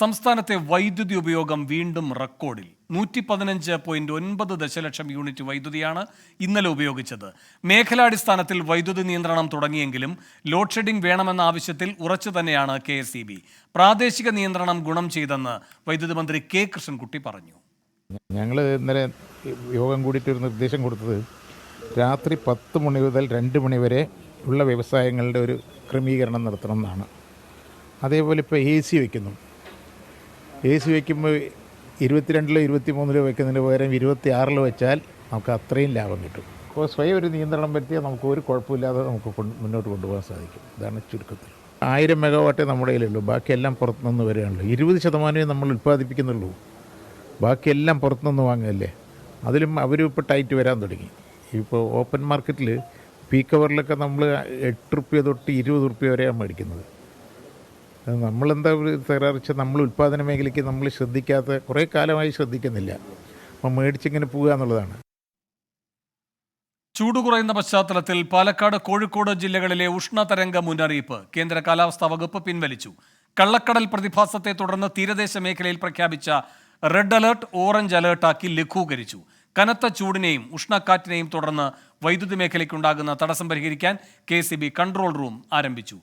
സംസ്ഥാനത്തെ വൈദ്യുതി ഉപയോഗം വീണ്ടും റെക്കോർഡിൽ. നൂറ്റി പതിനഞ്ച് പോയിന്റ് ഒൻപത് ദശലക്ഷം യൂണിറ്റ് വൈദ്യുതിയാണ് ഇന്നലെ ഉപയോഗിച്ചത്. മേഖലാടിസ്ഥാനത്തിൽ വൈദ്യുതി നിയന്ത്രണം തുടങ്ങിയെങ്കിലും ലോഡ് ഷെഡിംഗ് വേണമെന്ന ആവശ്യത്തിൽ ഉറച്ചു തന്നെയാണ് കെ എസ് പ്രാദേശിക നിയന്ത്രണം ഗുണം ചെയ്തെന്ന് വൈദ്യുതി മന്ത്രി കെ കൃഷ്ണൻകുട്ടി പറഞ്ഞു. ഞങ്ങൾ ഇന്നലെ യോഗം കൂടിയിട്ട് ഒരു നിർദ്ദേശം കൊടുത്തത് രാത്രി പത്ത് മണി മുതൽ രണ്ട് മണി വരെ ഉള്ള വ്യവസായങ്ങളുടെ ഒരു ക്രമീകരണം നടത്തണം എന്നാണ്. അതേപോലെ ഇപ്പോൾ എ സി വയ്ക്കുന്നു എ സി വയ്ക്കുമ്പോൾ ഇരുപത്തിരണ്ടിലോ ഇരുപത്തി മൂന്നിലോ വയ്ക്കുന്നതിന് പകരം ഇരുപത്തി ആറിലോ വെച്ചാൽ നമുക്ക് അത്രയും ലാഭം കിട്ടും. അപ്പോൾ സ്വയം ഒരു നിയന്ത്രണം വരുത്തിയാൽ നമുക്ക് ഒരു കുഴപ്പമില്ലാതെ നമുക്ക് മുന്നോട്ട് കൊണ്ടുപോകാൻ സാധിക്കും. ഇതാണ് ചുരുക്കത്തിൽ. ആയിരം മെഗാവാട്ടേ നമ്മുടെ കയ്യിലുള്ളൂ. ബാക്കിയെല്ലാം പുറത്തുനിന്ന് വരികയാണല്ലോ. ഇരുപത് ശതമാനമേ നമ്മൾ ഉൽപ്പാദിപ്പിക്കുന്നുള്ളൂ. ബാക്കിയെല്ലാം പുറത്തുനിന്ന് വാങ്ങുകയല്ലേ? അതിലും അവരും ഇപ്പോൾ ടൈറ്റ് വരാൻ തുടങ്ങി. ഇപ്പോൾ ഓപ്പൺ മാർക്കറ്റിൽ പീക്ക് അവറിലൊക്കെ നമ്മൾ എട്ട് റുപ്യ തൊട്ട് ഇരുപത് റുപ്യ വരെയാണ് മേടിക്കുന്നത്. നമ്മളെന്താ ഒരു തകരാറിച്ച നമ്മൾ ഉൽപ്പാദന മേഖലയ്ക്ക് നമ്മൾ ശ്രദ്ധിക്കാത്ത കുറേ കാലമായി ശ്രദ്ധിക്കുന്നില്ല. അപ്പം മേടിച്ചിങ്ങനെ പോവുക എന്നുള്ളതാണ്. ചൂട് കുറയുന്ന പശ്ചാത്തലത്തിൽ പാലക്കാട് കോഴിക്കോട് ജില്ലകളിലെ ഉഷ്ണതരംഗ മുന്നറിയിപ്പ് കേന്ദ്ര കാലാവസ്ഥാ വകുപ്പ് പിൻവലിച്ചു. കള്ളക്കടൽ പ്രതിഭാസത്തെ തുടർന്ന് തീരദേശ മേഖലയിൽ പ്രഖ്യാപിച്ച റെഡ് അലേർട്ട് ഓറഞ്ച് അലേർട്ടാക്കി ലഘൂകരിച്ചു. കനത്ത ചൂടിനെയും ഉഷ്ണക്കാറ്റിനെയും തുടർന്ന് വൈദ്യുതി മേഖലയ്ക്കുണ്ടാകുന്ന തടസ്സം പരിഹരിക്കാൻ കെ കൺട്രോൾ റൂം ആരംഭിച്ചു.